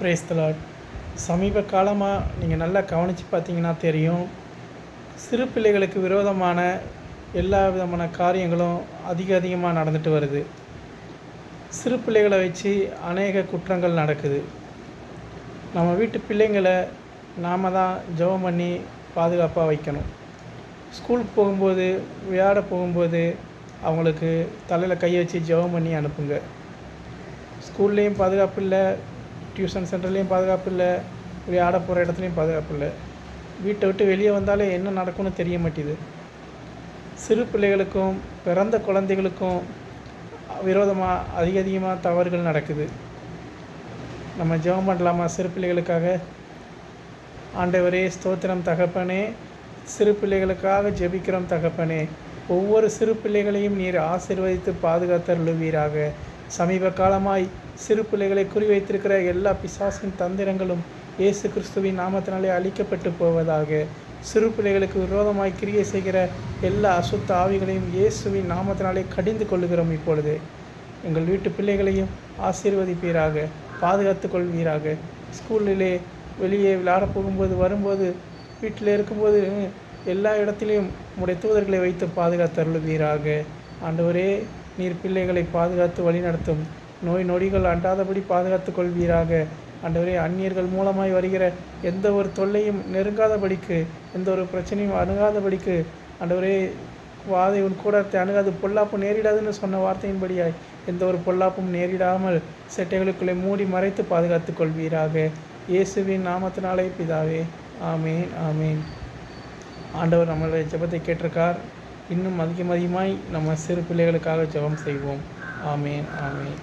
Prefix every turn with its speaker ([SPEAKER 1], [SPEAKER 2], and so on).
[SPEAKER 1] Praise the Lord. சமீப காலமாக நீங்கள் நல்லா கவனித்து பார்த்தீங்கன்னா தெரியும். சிறு பிள்ளைகளுக்கு விரோதமான எல்லா விதமான காரியங்களும் அதிக அதிகமாக நடந்துட்டு வருது. சிறு பிள்ளைகளை வச்சு அநேக குற்றங்கள் நடக்குது. நம்ம வீட்டு பிள்ளைங்களை நாம் தான் ஜெபம் பண்ணி பாதுகாப்பாக வைக்கணும். ஸ்கூலுக்கு போகும்போது விளையாட போகும்போது அவங்களுக்கு தலையில் கையை வச்சு ஜெபம் பண்ணி அனுப்புங்க. ஸ்கூல்லேயும் பாதுகாப்பு இல்லை டியூஷன் சென்டர்லேயும் பாதுகாப்பு இல்லை விளையாட போகிற இடத்துலையும் பாதுகாப்பு இல்லை. வீட்டை விட்டு வெளியே வந்தாலே என்ன நடக்கும்னு தெரிய மாட்டேது சிறு பிள்ளைகளுக்கும் பிறந்த குழந்தைகளுக்கும் விரோதமாக அதிக அதிகமாக தவறுகள் நடக்குது. நம்ம ஜெபம் பண்ணலாமா? சிறு பிள்ளைகளுக்காக. ஆண்டவரே ஸ்தோத்திரம் தகப்பனே. சிறு பிள்ளைகளுக்காக ஜெபிக்கிறோம் தகப்பனே. ஒவ்வொரு சிறு பிள்ளைகளையும் நீர் ஆசிர்வதித்து பாதுகாத்தருளுவீராக சமீப காலமாய் சிறு பிள்ளைகளை குறிவைத்திருக்கிற எல்லா பிசாசின் தந்திரங்களும் இயேசு கிறிஸ்துவின் நாமத்தினாலே அழிக்கப்பட்டு போவதாக. சிறு பிள்ளைகளுக்கு விரோதமாய் கிரியை செய்கிற எல்லா அசுத்த ஆவிகளையும் இயேசுவின் நாமத்தினாலே கடிந்து கொள்ளுகிறோம் இப்பொழுது. எங்கள் வீட்டு பிள்ளைகளையும் ஆசீர்வதிப்பீராக பாதுகாத்து கொள்வீராக. ஸ்கூலிலே வெளியே விளையாட போகும்போது வரும்போது வீட்டில் இருக்கும்போது எல்லா இடத்திலையும் உடைய தூதர்களை வைத்து பாதுகாத்து அருள்வீராக. ஆண்டவரே நீர் பிள்ளைகளை பாதுகாத்து வழிநடத்தும். நோய் நொடிகள் அண்டாதபடி பாதுகாத்து கொள்வீராக. ஆண்டவரே அந்நியர்கள் மூலமாய் வருகிற எந்த ஒரு தொல்லையும் நெருங்காதபடிக்கு எந்த ஒரு பிரச்சனையும் அணுகாதபடிக்கு ஆண்டவரே வாதை உன் கூடத்தை அணுகாது பொல்லாப்பு நேரிடாதுன்னு சொன்ன வார்த்தையின்படியாய் எந்த ஒரு பொல்லாப்பும் நேரிடாமல் செட்டைகளுக்குள்ளே மூடி மறைத்து பாதுகாத்து கொள்வீராக. இயேசுவின் நாமத்தினாலே பிதாவே ஆமேன் ஆமேன். ஆண்டவர் நம்மளுடைய ஜெபத்தை கேட்டிருக்கார். இன்னும் அதிகம் அதிகமாய் நம்ம சிறு பிள்ளைகளுக்காக ஜெபம் செய்வோம். ஆமேன் ஆமேன்.